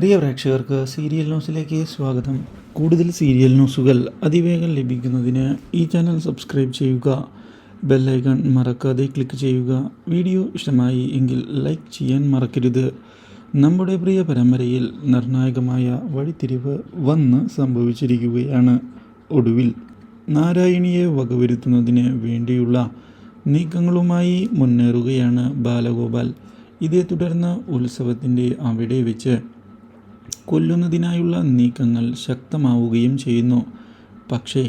പ്രിയ പ്രേക്ഷകർക്ക് സീരിയൽ ന്യൂസിലേക്ക് സ്വാഗതം. കൂടുതൽ സീരിയൽ ന്യൂസുകൾ അതിവേഗം ലഭിക്കുന്നതിന് ഈ ചാനൽ സബ്സ്ക്രൈബ് ചെയ്യുക ബെല്ലൈക്കൺ മറക്കാതെ ക്ലിക്ക് ചെയ്യുക. വീഡിയോ ഇഷ്ടമായി എങ്കിൽ ലൈക്ക് ചെയ്യാൻ മറക്കരുത്. നമ്മുടെ പ്രിയ പരമ്പരയിൽ നിർണായകമായ വഴിത്തിരിവ് വന്ന് സംഭവിച്ചിരിക്കുകയാണ് ഒടുവിൽ. നാരായണിയെ വകവരുത്തുന്നതിന് വേണ്ടിയുള്ള നീക്കങ്ങളുമായി മുന്നേറുകയാണ് ബാലഗോപാൽ. ഇതേ തുടർന്ന് ഉത്സവത്തിന്റെ അവിടെ വെച്ച് കൊല്ലുന്നതിനായുള്ള നീക്കങ്ങൾ ശക്തമാവുകയും ചെയ്യുന്നു. പക്ഷേ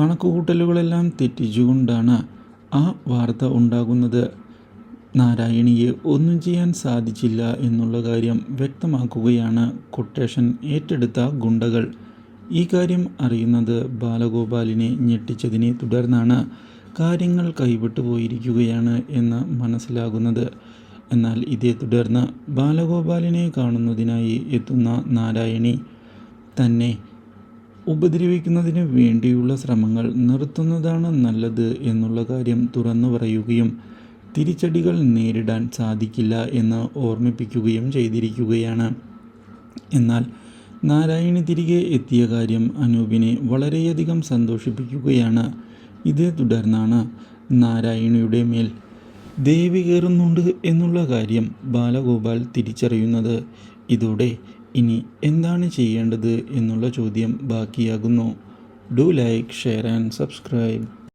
കണക്കുകൂട്ടലുകളെല്ലാം തെറ്റിച്ചുകൊണ്ടാണ് ആ വാർത്ത ഉണ്ടാകുന്നത്. നാരായണിയെ ഒന്നും ചെയ്യാൻ സാധിച്ചില്ല എന്നുള്ള കാര്യം വ്യക്തമാക്കുകയാണ് കൊട്ടേഷൻ ഏറ്റെടുത്ത ഗുണ്ടകൾ. ഈ കാര്യം അറിയുന്നത് ബാലഗോപാലിനെ ഞെട്ടിച്ചതിനെ തുടർന്നാണ് കാര്യങ്ങൾ കൈവിട്ടു പോയിരിക്കുകയാണ് എന്ന് മനസ്സിലാകുന്നത്. എന്നാൽ ഇതേ തുടർന്ന് ബാലഗോപാലിനെ കാണുന്നതിനായി എത്തുന്ന നാരായണി തന്നെ ഉപദ്രവിക്കുന്നതിന് വേണ്ടിയുള്ള ശ്രമങ്ങൾ നിർത്തുന്നതാണ് നല്ലത് എന്നുള്ള കാര്യം തുറന്നു പറയുകയും തിരിച്ചടികൾ നേരിടാൻ സാധിക്കില്ല എന്ന് ഓർമ്മിപ്പിക്കുകയും ചെയ്തിരിക്കുകയാണ്. എന്നാൽ നാരായണി തിരികെ എത്തിയ കാര്യം അനൂപിനെ വളരെയധികം സന്തോഷിപ്പിക്കുകയാണ്. ഇതേ തുടർന്നാണ് നാരായണിയുടെ മേൽ ദേവി കയറുന്നുണ്ട് എന്നുള്ള കാര്യം ബാലഗോപാൽ തിരിച്ചറിയുന്നത്. ഇതോടെ ഇനി എന്താണ് ചെയ്യേണ്ടത് എന്നുള്ള ചോദ്യം ബാക്കിയാകുന്നു. Do like share and subscribe.